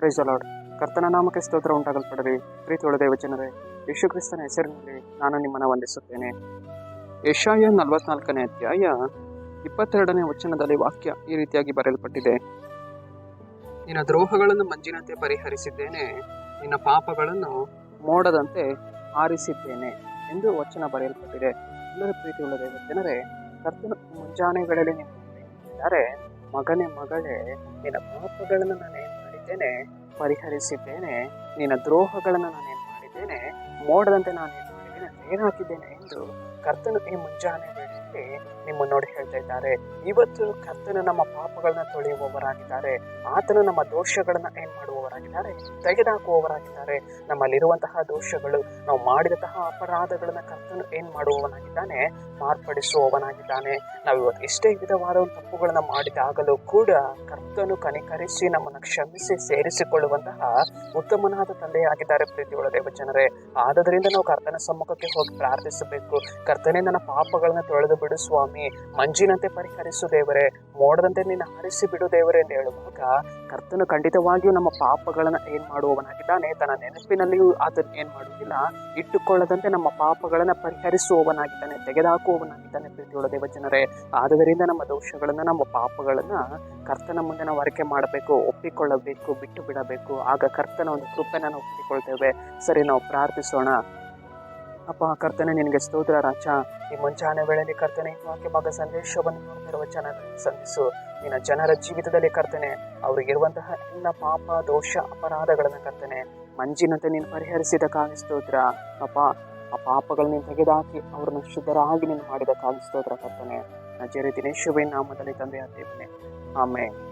Price ಅಲಾಡ್ ಕರ್ತನ ನಾಮಕ್ಕೆ ಸ್ತೋತ್ರ ಉಂಟಾಗಲ್ಪಡಲಿ. ಪ್ರೀತಿಯುಳ್ಳ ದೇವಜನರೇ ಯೇಸು ಕ್ರಿಸ್ತನ ಹೆಸರಿನಲ್ಲಿ ನಾನು ನಿಮ್ಮನ್ನು ವಂದಿಸುತ್ತೇನೆ. ಏಷಾಯ ನಲವತ್ನಾಲ್ಕನೇ ಅಧ್ಯಾಯ ಇಪ್ಪತ್ತೆರಡನೇ ವಚನದಲ್ಲಿ ವಾಕ್ಯ ಈ ರೀತಿಯಾಗಿ ಬರೆಯಲ್ಪಟ್ಟಿದೆ. ನಿನ್ನ ದ್ರೋಹಗಳನ್ನು ಮಂಜಿನಂತೆ ಪರಿಹರಿಸಿದ್ದೇನೆ, ನಿನ್ನ ಪಾಪಗಳನ್ನು ಮೋಡದಂತೆ ಆರಿಸಿದ್ದೇನೆ ಎಂದು ವಚನ ಬರೆಯಲ್ಪಟ್ಟಿದೆ. ಎಲ್ಲರ ಪ್ರೀತಿಯುಳ್ಳ ದೇವಜನರೇ, ಕರ್ತನ ಮುಂಜಾನೆಗಳಲ್ಲಿ ನಿಮ್ಮ ಮಗನೇ ಮಗಳೇ, ನಿನ್ನ ಪಾಪಗಳನ್ನು ನಾನೇನು ಮಾಡಿದ್ದೇನೆ, ಪರಿಹರಿಸಿದ್ದೇನೆ, ನಿನ್ನ ದ್ರೋಹಗಳನ್ನು ನಾನೇನು ಮಾಡಿದ್ದೇನೆ, ಮೋಡದಂತೆ ನಾನೇನು ಮಾಡಿದ್ದೇನೆ ನೇಣು ಹಾಕಿದ್ದೇನೆ ಎಂದು ಕರ್ತನು ಈ ಮುಂಜಾನೆ ವೇಳೆಯಲ್ಲಿ ನಿಮ್ಮ ನೋಡಿ ಹೇಳ್ತಾ ಇದ್ದಾರೆ. ಇವತ್ತು ಕರ್ತನು ನಮ್ಮ ಪಾಪಗಳನ್ನ ತೊಳೆಯುವವರಾಗಿದ್ದಾರೆ. ಆತನು ನಮ್ಮ ದೋಷಗಳನ್ನ ಏನ್ ಮಾಡುವವರಾಗಿದ್ದಾರೆ? ತೆಗೆದುಹಾಕುವವರಾಗಿದ್ದಾರೆ. ನಮ್ಮಲ್ಲಿರುವಂತಹ ದೋಷಗಳು, ನಾವು ಮಾಡಿದಂತಹ ಅಪರಾಧಗಳನ್ನ ಕರ್ತನು ಏನ್ ಮಾಡುವವನಾಗಿದ್ದಾನೆ? ಮಾರ್ಪಡಿಸುವವನಾಗಿದ್ದಾನೆ. ನಾವು ಇವತ್ತು ಎಷ್ಟೇ ವಿಧವಾದ ತಪ್ಪುಗಳನ್ನ ಮಾಡಿದಾಗಲೂ ಕೂಡ ಕರ್ತನು ಕನಿಕರಿಸಿ ನಮ್ಮನ್ನು ಕ್ಷಮಿಸಿ ಸೇರಿಸಿಕೊಳ್ಳುವಂತಹ ಉತ್ತಮನಾದ ತಂದೆಯಾಗಿದ್ದಾರೆ ಪ್ರೀತಿಗಳ ದೇವಜನರೇ. ಆದದರಿಂದ ನಾವು ಕರ್ತನ ಸಮ್ಮುಖಕ್ಕೆ ಹೋಗಿ ಪ್ರಾರ್ಥಿಸಬೇಕು. ಕರ್ತನೇ ನನ್ನ ಪಾಪಗಳನ್ನ ತೊಳೆದು ಬಿಡು ಸ್ವಾಮಿ. ಮಂಜಿನಂತೆ ಪರಿಹರಿಸು ದೇವರೇ. ಮೋಡದಂತೆ ನಿನ್ನ ಹರಿಸಿ ಬಿಡು ದೇವರೇ ಎಂದು ಹೇಳುವಾಗ ಕರ್ತನು ಖಂಡಿತವಾಗಿಯೂ ನಮ್ಮ ಪಾಪಗಳನ್ನು ಏನು ಮಾಡುವವನಾಗಿದ್ದಾನೆ. ತನ್ನ ನೆನಪಿನಲ್ಲಿಯೂ ಅದನ್ನು ಏನು ಮಾಡುವುದಿಲ್ಲ. ಇಟ್ಟುಕೊಳ್ಳದಂತೆ ನಮ್ಮ ಪಾಪಗಳನ್ನು ಪರಿಹರಿಸುವವನಾಗಿದ್ದಾನೆ, ತೆಗೆದುಹಾಕುವವನಾಗಿದ್ದಾನೆ ಪ್ರೀತಿಯೊಳ ದೇವ ಜನರೇ ಆದದರಿಂದ ನಮ್ಮ ದೋಷಗಳನ್ನು, ನಮ್ಮ ಪಾಪಗಳನ್ನು ಕರ್ತನ ಮುಂದೆ ನಾವು ಅರಿಕೆ ಮಾಡಬೇಕು, ಒಪ್ಪಿಕೊಳ್ಳಬೇಕು, ಬಿಟ್ಟು ಬಿಡಬೇಕು. ಆಗ ಕರ್ತನ ಒಂದು ಕೃಪೆನ ನಾವು ಒಪ್ಪಿಕೊಳ್ತೇವೆ ಸರಿ, ನಾವು ಪ್ರಾರ್ಥಿಸೋಣ. ಅಪ್ಪ, ಕರ್ತನೆ, ನಿನಗೆ ಸ್ತೋತ್ರ, ರಾಜ. ಈ ಮುಂಜಾನೆ ವೇಳೆಯಲ್ಲಿ ಕರ್ತನೆ ವಾಕ್ಯ ಭಾಗ ಸಂದೇಶವನ್ನು ನೋಡುತ್ತಿರುವ ಜನರ ಸಂಧಿಸು. ನಿನ್ನ ಜನರ ಜೀವಿತದಲ್ಲಿ ಕರ್ತನೆ ಅವರಿಗಿರುವಂತಹ ಎಲ್ಲ ಪಾಪ, ದೋಷ, ಅಪರಾಧಗಳನ್ನು ಕರ್ತನೆ, ಮಂಜಿನಂತೆ ನೀನು ಪರಿಹರಿಸಿದ ಕಾಲ ಸ್ತೋತ್ರ. ಅಪ್ಪ, ಆ ಪಾಪಗಳನ್ನ ತೆಗೆದಾಕಿ ಅವ್ರನ್ನ ಶುದ್ಧರಾಗಿ ನೀನು ಮಾಡಿದಕ್ಕಾಗಿ ಸ್ತೋತ್ರ ಕರ್ತನೆ. ನಜರಿ ದಿನೇಶ್ವೇ ನಾಮದಲ್ಲಿ ತಂದೆ ದೇವನೇ. ಆಮೇಲೆ